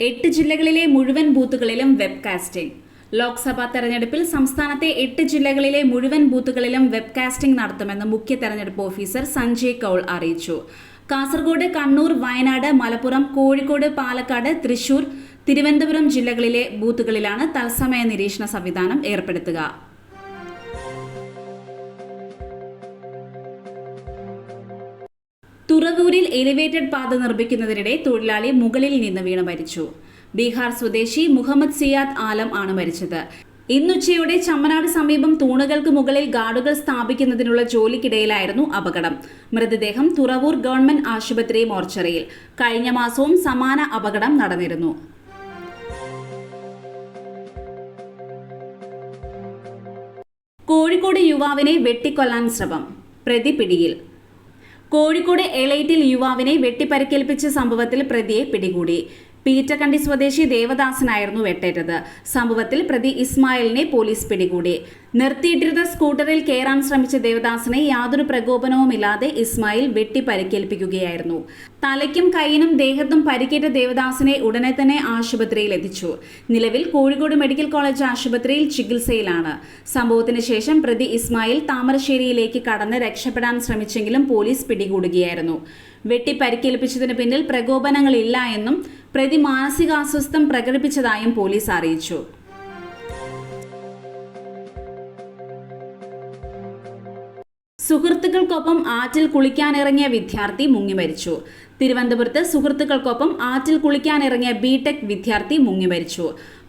എട്ട് ജില്ലകളിലെ മുഴുവൻ ബൂത്തുകളിലും വെബ്കാസ്റ്റിംഗ് ലോക്സഭാ തെരഞ്ഞെടുപ്പിൽ സംസ്ഥാനത്തെ എട്ട് ജില്ലകളിലെ മുഴുവൻ ബൂത്തുകളിലും വെബ്കാസ്റ്റിംഗ് നടത്തുമെന്ന് മുഖ്യ തെരഞ്ഞെടുപ്പ് ഓഫീസർ സഞ്ജയ് കൗൾ അറിയിച്ചു. കാസർഗോഡ് കണ്ണൂർ വയനാട് മലപ്പുറം കോഴിക്കോട് പാലക്കാട് തൃശൂർ തിരുവനന്തപുരം ജില്ലകളിലെ ബൂത്തുകളിലാണ് തത്സമയ നിരീക്ഷണ സംവിധാനം ഏർപ്പെടുത്തുക. തുറവൂരിൽ എലിവേറ്റഡ് പാത നിർമ്മിക്കുന്നതിനിടെ തൊഴിലാളി മുകളിൽ നിന്ന് വീണ് മരിച്ചു. ബീഹാർ സ്വദേശി മുഹമ്മദ് സിയാദ് ആലം ആണ് മരിച്ചത്. ഇന്നുച്ചയോടെ ചമ്മനാട് സമീപം തൂണുകൾക്ക് മുകളിൽ ഗാർഡുകൾ സ്ഥാപിക്കുന്നതിനുള്ള ജോലിക്കിടയിലായിരുന്നു അപകടം. മൃതദേഹം തുറവൂർ ഗവൺമെന്റ് ആശുപത്രി മോർച്ചറിയിൽ. കഴിഞ്ഞ മാസവും സമാന അപകടം നടന്നിരുന്നു. കോഴിക്കോട് യുവാവിനെ വെട്ടിക്കൊല്ലാൻ ശ്രമം. പ്രതി പിടിയിൽ. കോഴിക്കോട് എലൈറ്റിൽ യുവാവിനെ വെട്ടിപ്പരിക്കേൽപ്പിച്ച സംഭവത്തിൽ പ്രതിയെ പിടികൂടി. പീറ്റക്കണ്ടി സ്വദേശി ദേവദാസനായിരുന്നു വെട്ടേറ്റത്. സംഭവത്തിൽ പ്രതി ഇസ്മായിലിനെ പോലീസ് പിടികൂടി. നിർത്തിയിട്ടിരുന്ന സ്കൂട്ടറിൽ കയറാൻ ശ്രമിച്ച ദേവദാസനെ യാതൊരു പ്രകോപനവുമില്ലാതെ ഇസ്മായിൽ വെട്ടി പരിക്കേൽപ്പിക്കുകയായിരുന്നു തലയ്ക്കും കൈയിനും ദേഹത്തും പരിക്കേറ്റ ദേവദാസനെ ഉടനെ തന്നെ ആശുപത്രിയിൽ എത്തിച്ചു. നിലവിൽ കോഴിക്കോട് മെഡിക്കൽ കോളേജ് ആശുപത്രിയിൽ ചികിത്സയിലാണ്. സംഭവത്തിന് ശേഷം പ്രതി ഇസ്മായിൽ താമരശ്ശേരിയിലേക്ക് കടന്ന് രക്ഷപ്പെടാൻ ശ്രമിച്ചെങ്കിലും പോലീസ് പിടികൂടുകയായിരുന്നു. വെട്ടി പരിക്കേൽപ്പിച്ചതിന് പിന്നിൽ പ്രകോപനങ്ങളില്ല എന്നും പ്രതി മാനസികാസ്വസ്ഥം പ്രകടിപ്പിച്ചതായും പോലീസ് അറിയിച്ചു. സുഹൃത്തുക്കൾക്കൊപ്പം ആറ്റിൽ കുളിക്കാനിറങ്ങിയ വിദ്യാർത്ഥി മുങ്ങി മരിച്ചു. തിരുവനന്തപുരത്ത് സുഹൃത്തുക്കൾക്കൊപ്പം ആറ്റിൽ കുളിക്കാനിറങ്ങിയ ബിടെക് വിദ്യാർത്ഥി മുങ്ങി മരിച്ചു.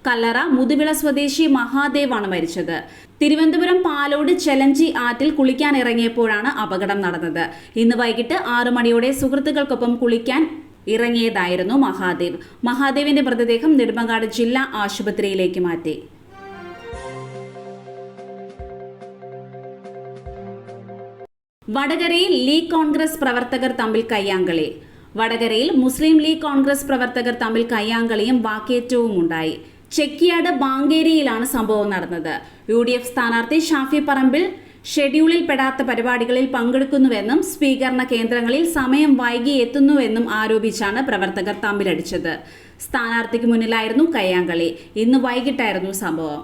കല്ലറ മുതുവിള സ്വദേശി മഹാദേവാണ് മരിച്ചത്. തിരുവനന്തപുരം പാലോട് ചെലഞ്ചി ആറ്റിൽ കുളിക്കാനിറങ്ങിയപ്പോഴാണ് അപകടം നടന്നത്. ഇന്ന് വൈകിട്ട് ആറു മണിയോടെ സുഹൃത്തുക്കൾക്കൊപ്പം കുളിക്കാൻ ഇറങ്ങിയതായിരുന്നു മഹാദേവ്. മഹാദേവിന്റെ മൃതദേഹം നെടുമങ്ങാട് ജില്ലാ ആശുപത്രിയിലേക്ക് മാറ്റി. വടകരയിൽ ലീഗ് കോൺഗ്രസ് പ്രവർത്തകർ തമ്മിൽ കയ്യാങ്കളി. വടകരയിൽ മുസ്ലിം ലീഗ് കോൺഗ്രസ് പ്രവർത്തകർ തമ്മിൽ കയ്യാങ്കളിയും വാക്കേറ്റവും ഉണ്ടായി ചെക്കിയാട് ബാങ്കേരിയിലാണ് സംഭവം നടന്നത്. യു ഡി എഫ് സ്ഥാനാർത്ഥി ഷാഫി പറമ്പിൽ ഷെഡ്യൂളിൽ പെടാത്ത പരിപാടികളിൽ പങ്കെടുക്കുന്നുവെന്നും സ്വീകരണ കേന്ദ്രങ്ങളിൽ സമയം വൈകി എത്തുന്നുവെന്നും ആരോപിച്ചാണ് പ്രവർത്തകർ തമ്മിലടിച്ചത്. സ്ഥാനാർത്ഥിക്ക് മുന്നിലായിരുന്നു കയ്യാങ്കളി. ഇന്ന് വൈകിട്ടായിരുന്നു സംഭവം.